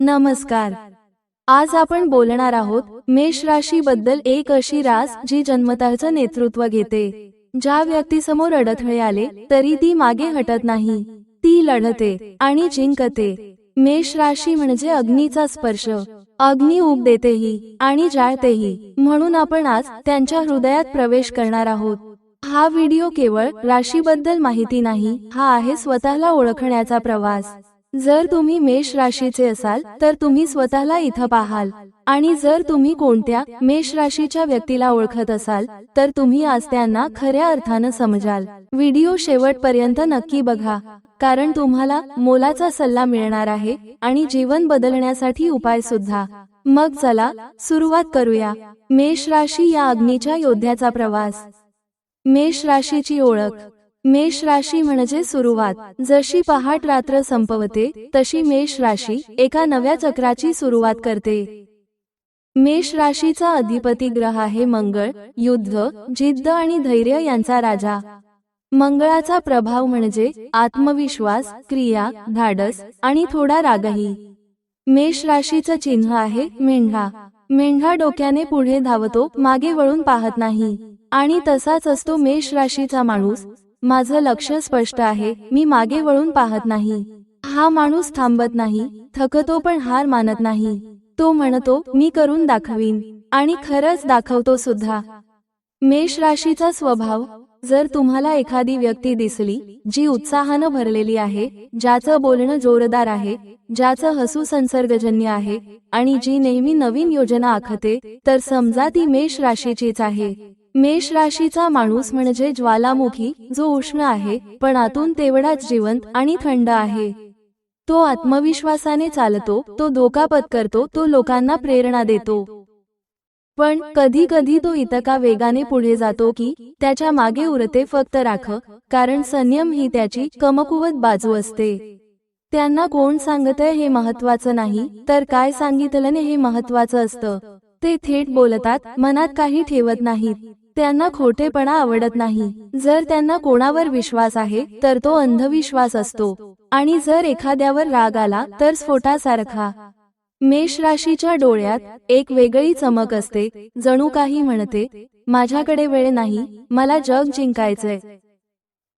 नमस्कार. आज आपण बोलणार आहोत मेष राशी बद्दल एक अशी रास जी जन्मतःचं नेतृत्व घेते. ज्या व्यक्तीसमोर अडथळे आले तरी ती मागे हटत नाही. ती लढते आणि जिंकते. मेष राशी म्हणजे अग्नीचा स्पर्श. अग्नी उब देतेही आणि जाळतेही म्हणून आपण आज त्यांच्या हृदयात प्रवेश करणार आहोत. हा व्हिडिओ केवळ राशीबद्दल माहिती नाही हा आहे स्वतःला ओळखण्याचा प्रवास. जर तुम्ही मेष राशीचे असाल तर तुम्ही स्वतःला इथं पाहाल. आणि जर तुम्ही कोणत्या मेष राशीच्या व्यक्तीला ओळखत असाल तर तुम्ही आज त्यांना खऱ्या अर्थानं समजाल. व्हिडिओ शेवटपर्यंत नक्की बघा कारण तुम्हाला मोलाचा सल्ला मिळणार आहे आणि जीवन बदलण्यासाठी उपाय सुद्धा. मग चला सुरुवात करूया. मेष राशी या अग्नीच्या योद्ध्याचा प्रवास. मेष राशीची ओळख. मेष राशी म्हणजे सुरुवात. जशी पहाट रात्र संपवते तशी मेष राशी एका नव्या चक्राची सुरुवात करते. मेष राशीचा अधिपती ग्रह आहे मंगळ युद्ध जिद्द आणि धैर्य यांचा राजा. मंगळाचा प्रभाव म्हणजे आत्मविश्वास क्रिया धाडस आणि थोडा रागही. मेष राशीचं चिन्ह आहे मेंढा. मेंढा डोक्याने पुढे धावतो मागे वळून पाहत नाही. आणि तसाच असतो मेष राशीचा माणूस माझं लक्ष स्पष्ट आहे. मी मागे वळून पाहत नाही. हा माणूस थांबत नाही. थकतो पण हार मानत नाही. तो म्हणतो मी करून दाखवीन. आणि खरंच दाखवतो सुद्धा. मेष राशीचा स्वभाव जर तुम्हाला एखादी व्यक्ती दिसली जी उत्साहानं भरलेली आहे ज्याचं बोलणं जोरदार आहे ज्याचं हसू संसर्गजन्य आहे आणि जी नेहमी नवीन योजना आखते तर समजा ती मेष राशीचीच आहे. मेष राशीचा माणूस म्हणजे ज्वालामुखी जो उष्ण आहे पण आतून तेवढाच जिवंत आणि थंड आहे. तो आत्मविश्वासाने चालतो तो धोकापत करतो तो लोकांना प्रेरणा देतो. पण कधी कधी तो इतका वेगाने पुढे जातो की त्याच्यामागे उरते फक्त राख कारण संयम ही त्याची कमकुवत बाजू असते. त्यांना कोण सांगतंय हे महत्वाचं नाही तर काय सांगितलं हे महत्वाचं असतं. ते थेट बोलतात मनात काही ठेवत नाहीत. त्यांना खोटेपणा आवडत नाही. जर त्यांना कोणावर विश्वास आहे तर तो अंधविश्वास असतो. आणि जर एखाद्यावर राग आला तर स्फोटासारखा. मेष राशीच्या डोळ्यात एक वेगळी चमक असते. जणू काही म्हणते माझ्याकडे वेळ नाही मला जग जिंकायचंय.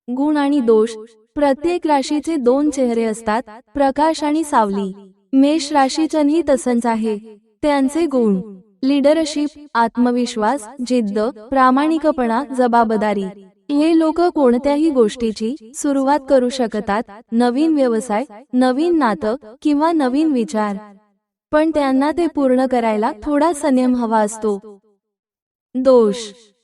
गुण आणि दोष. प्रत्येक राशीचे दोन चेहरे असतात प्रकाश आणि सावली. मेष राशीचनही तसंच आहे. त्यांचे गुण. लीडरशिप आत्मविश्वास जिद्द प्रामाणिकपणा जबाबदारी. हे लोक कोणत्याही गोष्टीची सुरुवात करू शकतात नवीन व्यवसाय नवीन नातं किंवा नवीन विचार. पण त्यांना ते पूर्ण करायला थोडा संयम हवा असतो. दोष.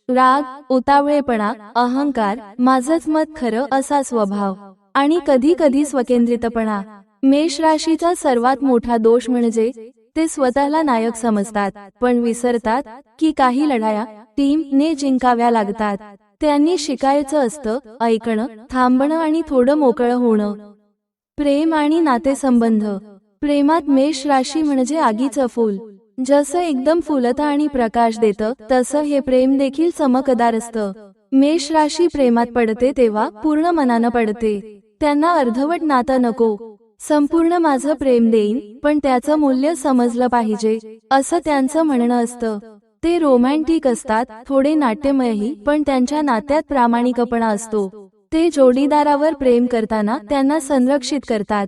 राग उतावळेपणा अहंकार माझच मत खरं असा स्वभाव. आणि कधी कधी स्वकेंद्रितपणा. मेष राशीचा सर्वात मोठा दोष म्हणजे ते स्वतःला नायक समजतात पण विसरतात की काही लढाया टीम ने जिंकाव्या लागतात. त्यांनी शिकायचं असतं ऐकणं थांबणं आणि थोडं मोकळं होणं. प्रेम आणि नातेसंबंध. प्रेमात मेष राशी म्हणजे आगीचं फूल. जसं एकदम फुलतं आणि प्रकाश देतं तसं हे प्रेम देखील चमकदार असतं. मेष राशी प्रेमात पडते तेव्हा पूर्ण मनानं पडते. त्यांना अर्धवट नातं नको. संपूर्ण माझं प्रेम देईन पण त्याचं मूल्य समजलं पाहिजे असं त्यांचं म्हणणं असतं. ते रोमॅन्टिक असतात थोडे नाट्यमयही पण त्यांच्या नात्यात प्रामाणिकपणा असतो. ते जोडीदारावर प्रेम करताना त्यांना संरक्षित करतात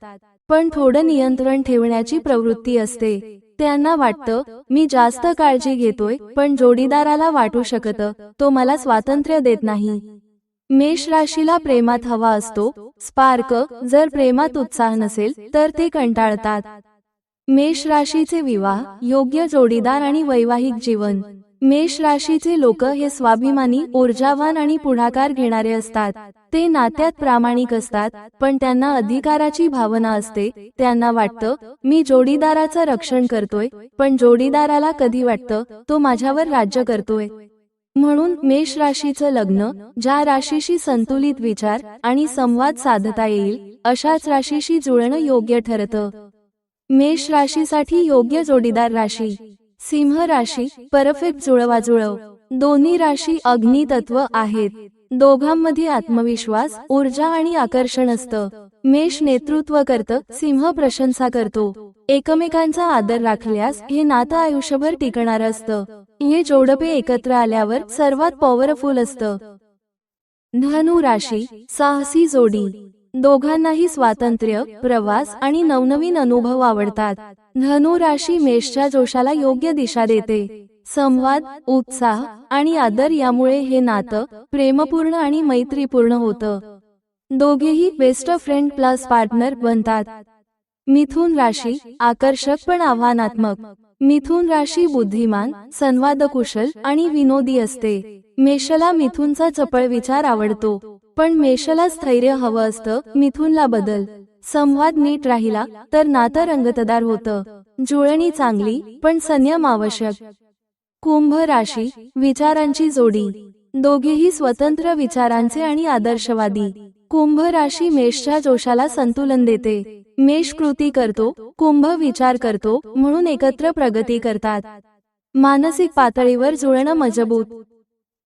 पण थोडं नियंत्रण ठेवण्याची प्रवृत्ती असते. त्यांना वाटतं मी जास्त काळजी घेतोय पण जोडीदाराला वाटू शकत तो मला स्वातंत्र्य देत नाही. मेष राशीला प्रेमात हवा असतो. स्पार्क जर प्रेमात उत्साह नसेल तर ते कंटाळतात. मेष राशीचे विवाह योग्य जोडीदार आणि वैवाहिक जीवन. मेष राशीचे लोक हे स्वाभिमानी ऊर्जावान आणि पुढाकार घेणारे असतात. ते नात्यात प्रामाणिक असतात पण त्यांना अधिकाराची भावना असते. त्यांना वाटतं मी जोडीदाराचं रक्षण करतोय पण जोडीदाराला कधी वाटतं तो माझ्यावर राज्य करतोय. म्हणून मेष राशीचं लग्न ज्या राशीशी संतुलित विचार आणि संवाद साधता येईल अशाच राशीशी जुळणं योग्य ठरतं. मेष राशीसाठी योग्य जोडीदार राशी. सिंह राशी परफेक्ट जुळवाजुळव. दोन्ही राशी अग्नी तत्व आहेत. दोघांमध्ये आत्मविश्वास ऊर्जा आणि आकर्षण असतं. मेष नेतृत्व करतं सिंह प्रशंसा करतो. एकमेकांचा आदर राखल्यास हे नातं आयुष्यभर टिकणार असतं. हे जोडपे एकत्र आल्यावर सर्वात पॉवरफुल असतं. धनु राशी साहसी जोडी. दोघांनाही स्वातंत्र्य प्रवास आणि नवनवीन अनुभव आवडतात. धनु राशी मेषच्या जोशाला योग्य दिशा देते. संवाद उत्साह आणि आदर यामुळे हे नातं प्रेमपूर्ण आणि मैत्रीपूर्ण होतं. दोघेही बेस्ट फ्रेंड प्लस पार्टनर बनतात. मिथुन राशी आकर्षक पण आव्हानात्मक. मिथुन राशी बुद्धिमान संवादकुशल आणि विनोदी असते. मेषला मिथुनचा चपळ विचार आवडतो पण मेषला स्थैर्य हवं असतं मिथुनला बदल. संवाद नीट राहिला तर नातं रंगतदार होतं. जुळणी चांगली पण संयम आवश्यक. कुंभ राशी विचारांची जोडी. दोघेही स्वतंत्र विचारांचे आणि आदर्शवादी. कुंभ राशी मेषच्या जोशाला संतुलन देते. मेष कृती करतो कुंभ विचार करतो म्हणून एकत्र प्रगती करतात. मानसिक पातळीवर जुळणं मजबूत.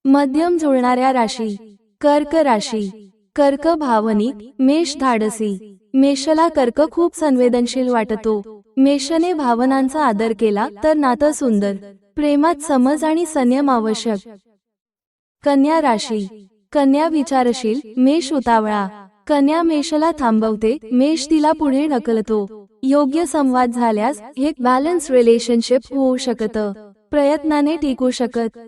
मध्यम जुळणाऱ्या राशी कर्क राशी कर्क भावनिक मेष धाडसी. मेषला कर्क खूप संवेदनशील वाटतो. मेषने भावनांचा आदर केला तर नातं सुंदर प्रेमात समज आणि संयम आवश्यक. कन्या राशी कन्या विचारशील मेष उतावळा. कन्या मेषला थांबवते मेष तिला पुढे ढकलतो. योग्य संवाद झाल्यास हे बॅलन्स रिलेशनशिप होऊ शकतं. प्रयत्नाने टिकू शकत.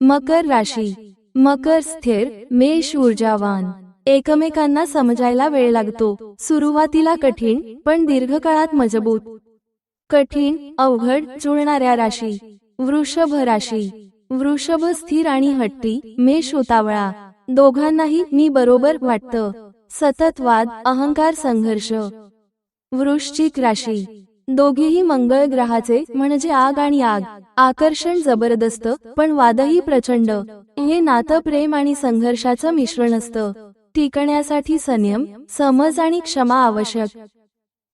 मकर राशी. मकर स्थिर मेष ऊर्जावान. एकमेकांना समजायला वेळ लागतो. सुरुवातीला कठीण पण दीर्घकाळात मजबूत. कठीण अवघड जुळणाऱ्या राशी. वृषभ राशी. वृषभ स्थिर आणि हट्टी मेष उतावळा. दोघांनाही मी बरोबर वाटतं. सतत वाद अहंकार संघर्ष वृश्चिक राशी. दोघेही मंगळ ग्रहाचे म्हणजे आग आणि आग. आकर्षण जबरदस्त पण वादही प्रचंड. हे नातं प्रेम आणि संघर्षाचं मिश्रण असतं. टिकण्यासाठी संयम समज आणि क्षमा आवश्यक.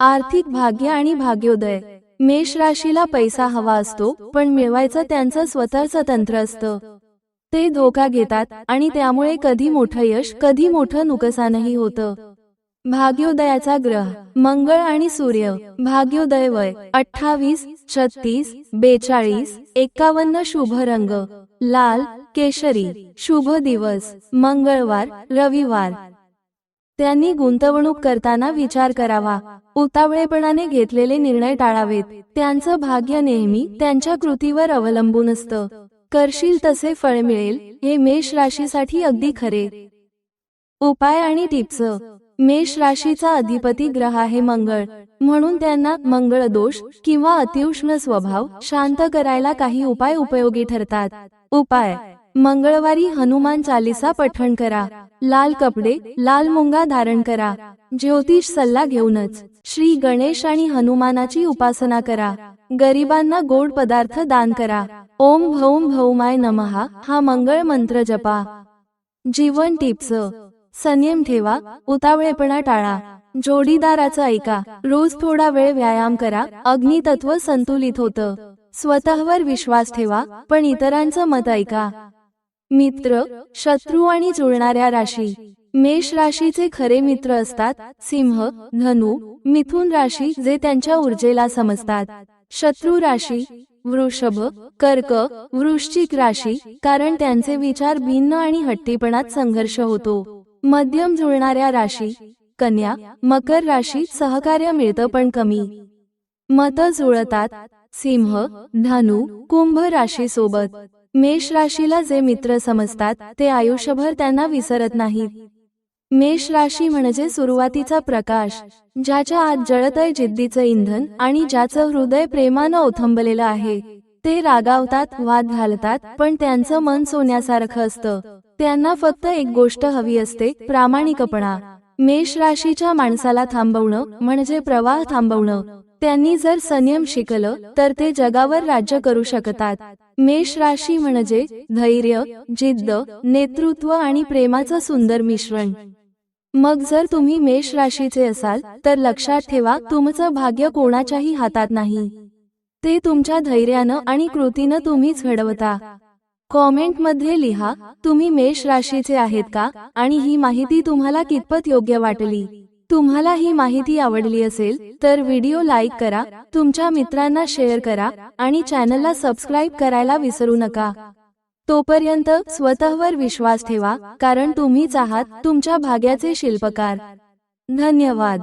आर्थिक भाग्य आणि भाग्योदय. मेष राशीला पैसा हवा असतो पण मिळवायचं त्यांचं स्वतःचं तंत्र असतं. ते धोका घेतात आणि त्यामुळे कधी मोठं यश कधी मोठं नुकसानही होतं. भाग्योदयाचा ग्रह मंगळ आणि सूर्य भाग्योदय वय अठ्ठावीस छत्तीस बेचाळीस एकावन्न शुभ रंग लाल केशरी शुभ दिवस मंगळवार रविवार. त्यांनी गुंतवणूक करताना विचार करावा. उतावळेपणाने घेतलेले निर्णय टाळावेत. त्यांचं भाग्य नेहमी त्यांच्या कृतीवर अवलंबून असतं. करशील तसे फळ मिळेल हे मेष राशीसाठी अगदी खरे. उपाय आणि टिप्स. मेष राशीचा अधिपती ग्रह आहे मंगळ. म्हणून त्यांना मंगळ दोष किंवा अतिउष्ण स्वभाव शांत करायला काही उपाय उपयोगी ठरतात. उपाय. मंगळवारी हनुमान चालिसा पठण करा. लाल कपडे लाल मुंगा धारण करा. ज्योतिष सल्ला घेऊनच. श्री गणेश आणि हनुमानाची उपासना करा. गरिबांना गोड पदार्थ दान करा. ओम भौम भौमाय नमहा हा मंगळ मंत्र जपा. जीवन टिप्स. संयम ठेवा. उतावळेपणा टाळा. जोडीदाराचं ऐका. रोज थोडा वेळ व्यायाम करा. अग्नितत्व संतुलित होतं. स्वतःवर विश्वास ठेवा. पण इतरांचं मत ऐका. मित्र शत्रू आणि जुळणाऱ्या राशी. मेष राशीचे खरे मित्र असतात. सिंह धनु मिथुन राशी जे त्यांच्या ऊर्जेला समजतात. शत्रू राशी वृषभ कर्क वृश्चिक राशी कारण त्यांचे विचार भिन्न आणि हट्टीपणात संघर्ष होतो. मध्यम जुळणाऱ्या राशी कन्या मकर राशी सहकार्य मिळतं पण कमी. मत जुळतात सिंह धनु कुंभ राशी सोबत मेष राशीला जे मित्र समजतात ते आयुष्यभर त्यांना विसरत नाहीत. मेष राशी म्हणजे सुरुवातीचा प्रकाश ज्याच्या आत जळतय जिद्दीचं इंधन आणि ज्याचं हृदय प्रेमानं ओथंबलेलं आहे. ते रागावतात वाद घालतात पण त्यांचं मन सोन्यासारखं असतं. त्यांना फक्त एक गोष्ट हवी असते प्रामाणिकपणा. मेष राशीच्या माणसाला थांबवणं म्हणजे प्रवाह थांबवणं. त्यांनी जर संयम शिकलं तर ते जगावर राज्य करू शकतात. मेष राशी म्हणजे धैर्य जिद्द नेतृत्व आणि प्रेमाचं सुंदर मिश्रण. मग जर तुम्ही मेष राशीचे असाल तर लक्षात ठेवा तुमचं भाग्य कोणाच्याही हातात नाही. ते तुमच्या धैर्यानं आणि कृतीनं तुम्हीच घडवता. कॉमेंटमध्ये लिहा तुम्ही मेष राशीचे आहेत का आणि ही माहिती तुम्हाला कितपत योग्य वाटली. तुम्हाला ही माहिती आवडली असेल तर व्हिडिओ लाईक करा तुमच्या मित्रांना शेअर करा आणि चॅनलला सबस्क्राईब करायला विसरू नका. तोपर्यंत स्वतःवर विश्वास ठेवा कारण तुम्हीच आहात तुमच्या भाग्याचे शिल्पकार. धन्यवाद.